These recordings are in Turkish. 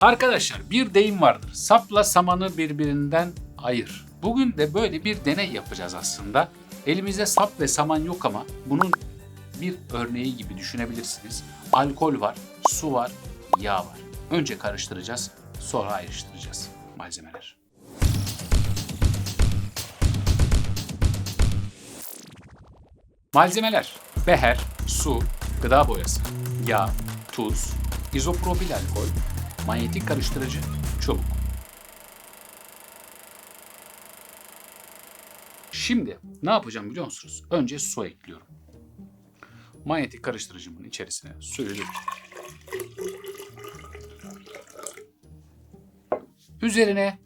Arkadaşlar bir deyim vardır. Sapla samanı birbirinden ayır. Bugün de böyle bir deney yapacağız aslında. Elimizde sap ve saman yok ama bunun bir örneği gibi düşünebilirsiniz. Alkol var, su var, yağ var. Önce karıştıracağız, sonra ayrıştıracağız malzemeler. Malzemeler: beher, su, gıda boyası, yağ, tuz, izopropil alkol, manyetik karıştırıcı, çubuk. Şimdi ne yapacağım biliyor musunuz? Önce su ekliyorum. Manyetik karıştırıcımın içerisine suyu. Üzerine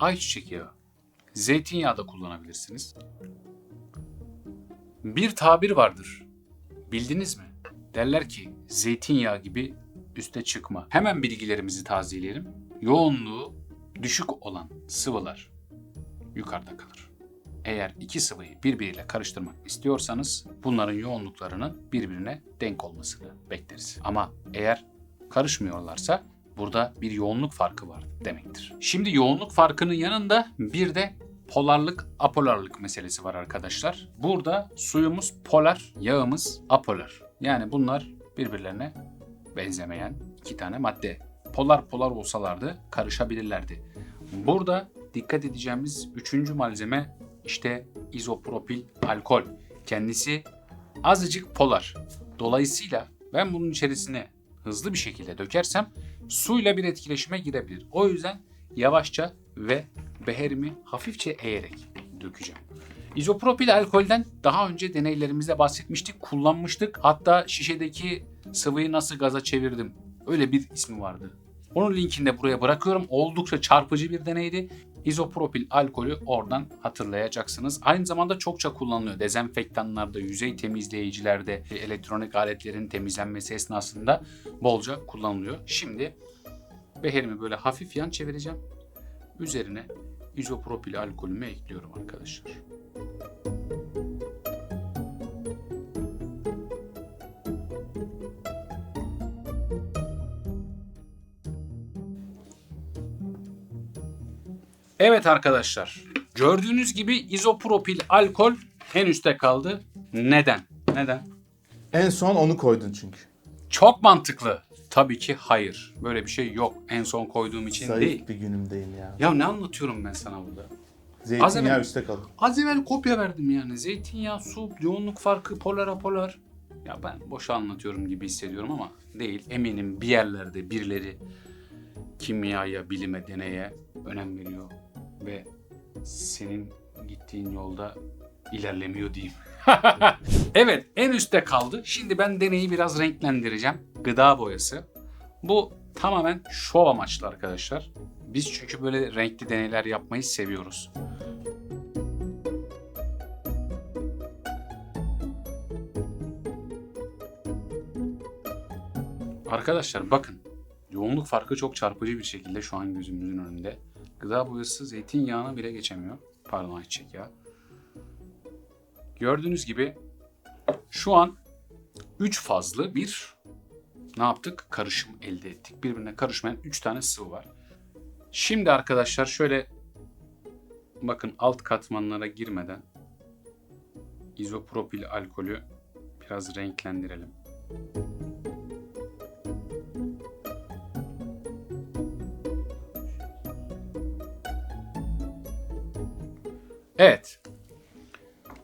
ayçiçek yağı, zeytinyağı da kullanabilirsiniz. Bir tabir vardır. Bildiniz mi? Derler ki zeytinyağı gibi üste çıkma. Hemen bilgilerimizi tazeleyelim. Yoğunluğu düşük olan sıvılar yukarıda kalır. Eğer iki sıvıyı birbiriyle karıştırmak istiyorsanız bunların yoğunluklarının birbirine denk olmasını bekleriz. Ama eğer karışmıyorlarsa burada bir yoğunluk farkı var demektir. Şimdi yoğunluk farkının yanında bir de polarlık apolarlık meselesi var arkadaşlar. Burada suyumuz polar, yağımız apolar. Yani bunlar birbirlerine benzemeyen iki tane madde. Polar polar olsalardı karışabilirlerdi. Burada dikkat edeceğimiz üçüncü malzeme işte izopropil alkol. Kendisi azıcık polar. Dolayısıyla ben bunun içerisine hızlı bir şekilde dökersem suyla bir etkileşime girebilir. O yüzden yavaşça ve beherimi hafifçe eğerek dökeceğim. İzopropil alkolden daha önce deneylerimizde bahsetmiştik, kullanmıştık. Hatta şişedeki sıvıyı nasıl gaza çevirdim. Öyle bir ismi vardı. Onun linkini de buraya bırakıyorum. Oldukça çarpıcı bir deneydi. İzopropil alkolü oradan hatırlayacaksınız. Aynı zamanda çokça kullanılıyor. Dezenfektanlarda, yüzey temizleyicilerde, elektronik aletlerin temizlenmesi esnasında bolca kullanılıyor. Şimdi beherimi böyle hafif yan çevireceğim. Üzerine izopropil alkolümü ekliyorum arkadaşlar. Evet arkadaşlar. Gördüğünüz gibi izopropil alkol en üstte kaldı. Neden? Neden? En son onu koydun çünkü. Çok mantıklı. Tabii ki hayır. Böyle bir şey yok. En son koyduğum için Zayıf değil. bir günümdeyim ya. Ya ne anlatıyorum ben sana burada? Zeytinyağı Az evvel- üstte kalır. Az evvel kopya verdim yani. Zeytinyağı, su, yoğunluk farkı, polar apolar. Ya ben boş anlatıyorum gibi hissediyorum ama değil. Eminim bir yerlerde birileri kimyaya, bilime, deneye önem veriyor. Ve senin gittiğin yolda ilerlemiyor diyeyim. evet en üstte kaldı. Şimdi ben deneyi biraz renklendireceğim. Gıda boyası. Bu tamamen şov amaçlı arkadaşlar. Biz çünkü böyle renkli deneyler yapmayı seviyoruz. Arkadaşlar bakın. Yoğunluk farkı çok çarpıcı bir şekilde şu an gözümüzün önünde. Gıda boyası zeytinyağına bile geçemiyor. Pardon ayçiçek yağı. Gördüğünüz gibi şu an 3 fazlı bir ne yaptık? Karışım elde ettik. Birbirine karışmayan 3 tane sıvı var. Şimdi arkadaşlar şöyle bakın alt katmanlara girmeden izopropil alkolü biraz renklendirelim. Evet.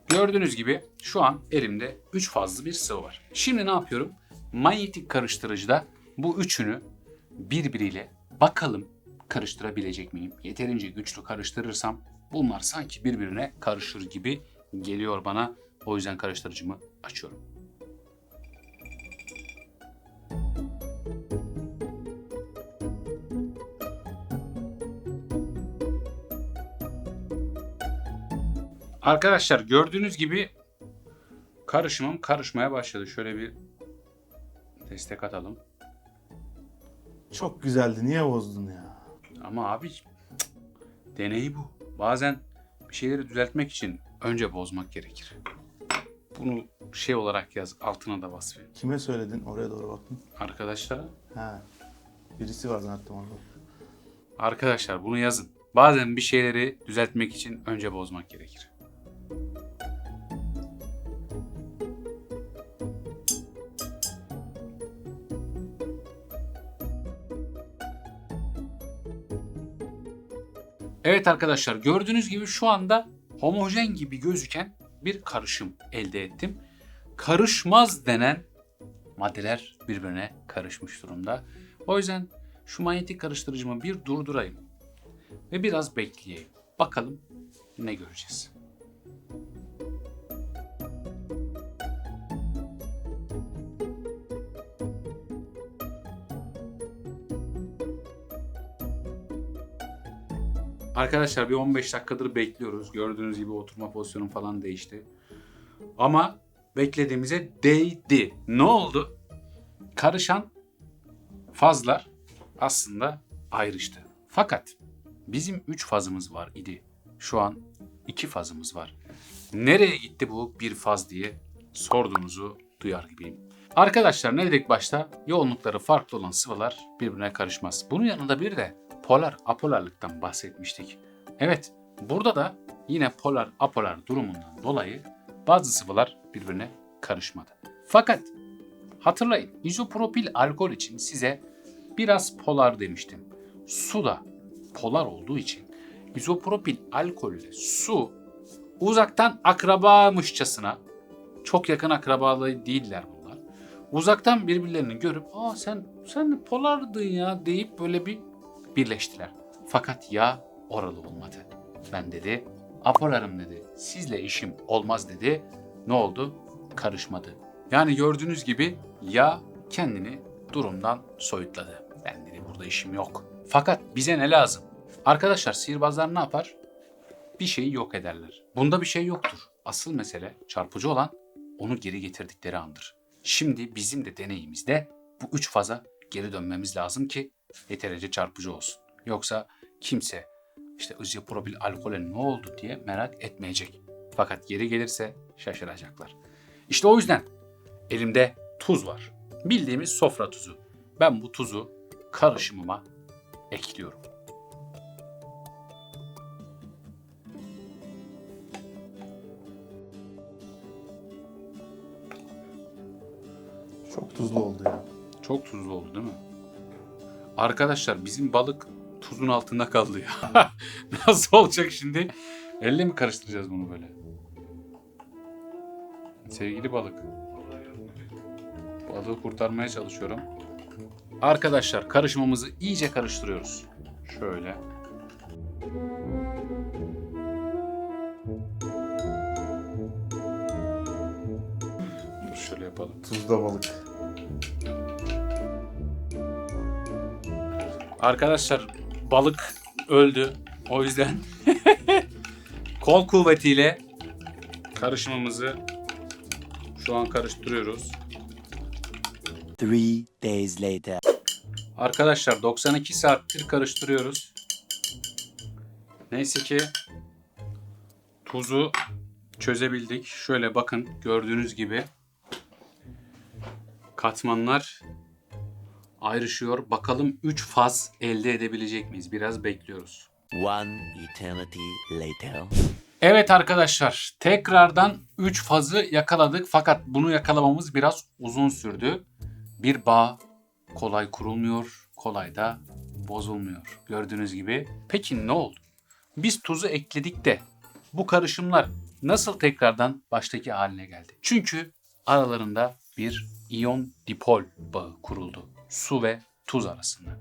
Gördüğünüz gibi şu an elimde 3 fazlı bir sıvı var. Şimdi ne yapıyorum? Manyetik karıştırıcıda bu üçünü birbiriyle bakalım karıştırabilecek miyim? Yeterince güçlü karıştırırsam bunlar sanki birbirine karışır gibi geliyor bana. O yüzden karıştırıcımı açıyorum. Arkadaşlar gördüğünüz gibi karışımım karışmaya başladı. Şöyle bir destek atalım. Çok güzeldi. Niye bozdun ya? Ama abi cık, deneyi bu. Bazen bir şeyleri düzeltmek için önce bozmak gerekir. Bunu şey olarak yaz altına da bas. Kime söyledin? Oraya doğru baktın. Arkadaşlara Ha. Birisi var zaten orada. Arkadaşlar bunu yazın. Bazen bir şeyleri düzeltmek için önce bozmak gerekir. Evet arkadaşlar gördüğünüz gibi şu anda homojen gibi gözüken bir karışım elde ettim. Karışmaz denen maddeler birbirine karışmış durumda. O yüzden şu manyetik karıştırıcımı bir durdurayım ve biraz bekleyeyim. Bakalım ne göreceğiz. Arkadaşlar bir 15 dakikadır bekliyoruz. Gördüğünüz gibi oturma pozisyonum falan değişti. Ama beklediğimize değdi. Ne oldu? Karışan fazlar aslında ayrıştı. Fakat bizim 3 fazımız var idi. Şu an 2 fazımız var. Nereye gitti bu bir faz diye sorduğunuzu duyar gibiyim. Arkadaşlar ne dedik başta? Yoğunlukları farklı olan sıvılar birbirine karışmaz. Bunun yanında bir de polar apolarlıktan bahsetmiştik. Evet, burada da yine polar apolar durumundan dolayı bazı sıvılar birbirine karışmadı. Fakat hatırlayın izopropil alkol için size biraz polar demiştim. Su da polar olduğu için izopropil alkolle su uzaktan akrabamışçasına çok yakın akrabalığı değiller bunlar. Uzaktan birbirlerini görüp aa sen sen polardın ya deyip böyle bir birleştiler. Fakat ya oralı olmadı. Ben dedi apolarım dedi. Sizle işim olmaz dedi. Ne oldu? Karışmadı. Yani gördüğünüz gibi ya kendini durumdan soyutladı. Ben dedi burada işim yok. Fakat bize ne lazım? Arkadaşlar sihirbazlar ne yapar? Bir şeyi yok ederler. Bunda bir şey yoktur. Asıl mesele çarpıcı olan onu geri getirdikleri andır. Şimdi bizim de deneyimizde bu üç faza geri dönmemiz lazım ki yeterince çarpıcı olsun. Yoksa kimse işte izopropil alkole ne oldu diye merak etmeyecek. Fakat geri gelirse şaşıracaklar. İşte o yüzden elimde tuz var. Bildiğimiz sofra tuzu. Ben bu tuzu karışımıma ekliyorum. Çok tuzlu oldu ya. Çok tuzlu oldu değil mi? Arkadaşlar bizim balık tuzun altında kaldı ya. Nasıl olacak şimdi? Elle mi karıştıracağız bunu böyle? Sevgili balık. Balığı kurtarmaya çalışıyorum. Arkadaşlar karışımımızı iyice karıştırıyoruz. Şöyle. Dur şöyle yapalım. Tuzda balık. Arkadaşlar balık öldü. O yüzden kol kuvvetiyle karışımımızı şu an karıştırıyoruz. Three days later. Arkadaşlar 92 saattir karıştırıyoruz. Neyse ki tuzu çözebildik. Şöyle bakın gördüğünüz gibi katmanlar ayrışıyor. Bakalım 3 faz elde edebilecek miyiz? Biraz bekliyoruz. One eternity later. Evet arkadaşlar tekrardan 3 fazı yakaladık fakat bunu yakalamamız biraz uzun sürdü. Bir bağ kolay kurulmuyor, kolay da bozulmuyor gördüğünüz gibi. Peki ne oldu? Biz tuzu ekledik de bu karışımlar nasıl tekrardan baştaki haline geldi? Çünkü aralarında bir iyon dipol bağı kuruldu. Su ve tuz arasında.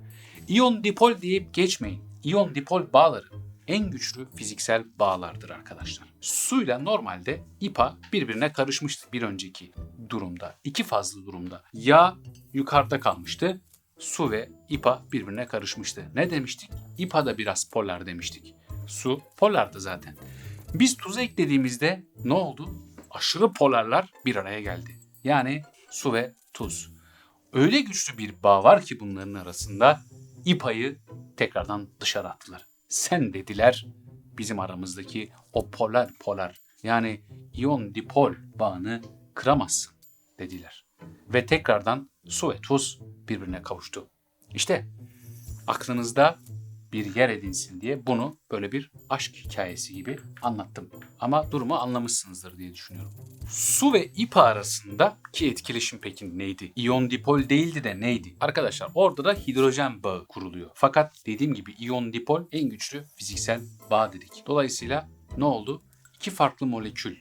İyon dipol deyip geçmeyin. İyon dipol bağları en güçlü fiziksel bağlardır arkadaşlar. Suyla normalde IPA birbirine karışmıştı bir önceki durumda. iki fazlı durumda. Yağ yukarıda kalmıştı. Su ve IPA birbirine karışmıştı. Ne demiştik? IPA da biraz polar demiştik. Su polardı zaten. Biz tuzu eklediğimizde ne oldu? Aşırı polarlar bir araya geldi. Yani su ve tuz. Öyle güçlü bir bağ var ki bunların arasında İPA'yı tekrardan dışarı attılar. Sen dediler bizim aramızdaki o polar polar yani iyon dipol bağını kıramazsın dediler. Ve tekrardan su ve tuz birbirine kavuştu. İşte aklınızda bir yer edinsin diye bunu böyle bir aşk hikayesi gibi anlattım. Ama durumu anlamışsınızdır diye düşünüyorum. Su ve ip arasındaki etkileşim peki neydi? İyon dipol değildi de neydi? Arkadaşlar orada da hidrojen bağı kuruluyor. Fakat dediğim gibi iyon dipol en güçlü fiziksel bağ dedik. Dolayısıyla ne oldu? İki farklı molekül.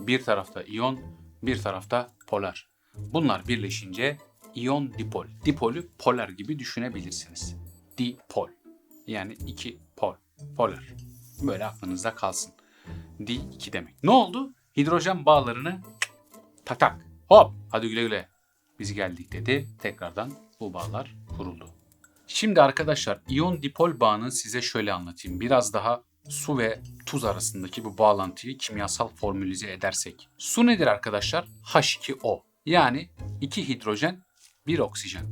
Bir tarafta iyon, bir tarafta polar. Bunlar birleşince iyon dipol. Dipolü polar gibi düşünebilirsiniz. Dipol. Yani iki pol. Polar. Böyle aklınızda kalsın. Di iki demek. Ne oldu? Hidrojen bağlarını tak tak hop hadi güle güle biz geldik dedi. Tekrardan bu bağlar kuruldu. Şimdi arkadaşlar iyon dipol bağını size şöyle anlatayım. Biraz daha su ve tuz arasındaki bu bağlantıyı kimyasal formülize edersek. Su nedir arkadaşlar? H2O. Yani 2 hidrojen, 1 oksijen.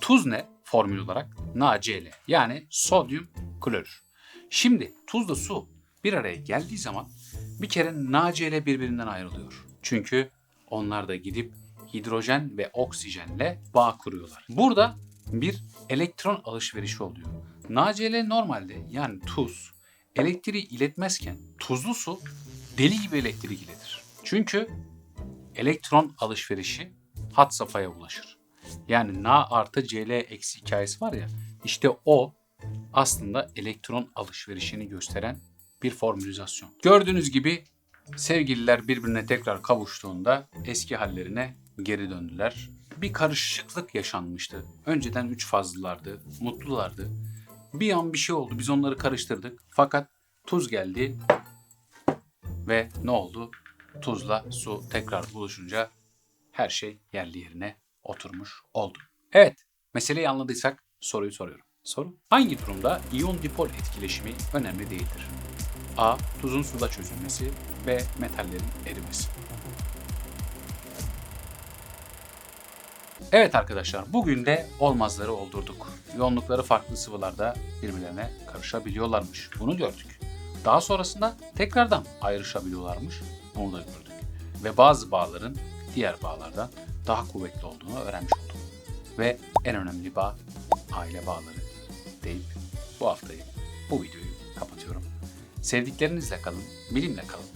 Tuz ne? Formül olarak NaCl. Yani sodyum klorür. Şimdi tuzla su bir araya geldiği zaman bir kere NaCl birbirinden ayrılıyor. Çünkü onlar da gidip hidrojen ve oksijenle bağ kuruyorlar. Burada bir elektron alışverişi oluyor. NaCl normalde yani tuz elektriği iletmezken tuzlu su deli gibi elektrik iletir. Çünkü elektron alışverişi hat safhaya ulaşır. Yani Na artı Cl eksi hikayesi var ya işte o aslında elektron alışverişini gösteren bir formülizasyon. Gördüğünüz gibi sevgililer birbirine tekrar kavuştuğunda eski hallerine geri döndüler. Bir karışıklık yaşanmıştı. Önceden üç fazlılardı, mutlulardı. Bir an bir şey oldu, biz onları karıştırdık. Fakat tuz geldi ve ne oldu? Tuzla su tekrar buluşunca her şey yerli yerine oturmuş oldu. Evet, meseleyi anladıysak soruyu soruyorum. Soru, hangi durumda iyon dipol etkileşimi önemli değildir? A. Tuzun suda çözülmesi B. Metallerin erimesi. Evet arkadaşlar bugün de olmazları oldurduk. Yoğunlukları farklı sıvılarda birbirlerine karışabiliyorlarmış. Bunu gördük. Daha sonrasında tekrardan ayrışabiliyorlarmış. Onu da gördük. Ve bazı bağların diğer bağlardan daha kuvvetli olduğunu öğrenmiş olduk. Ve en önemli bağ aile bağları deyip bu haftayı bu videoyu kapatıyorum. Sevdiklerinizle kalın, bilimle kalın.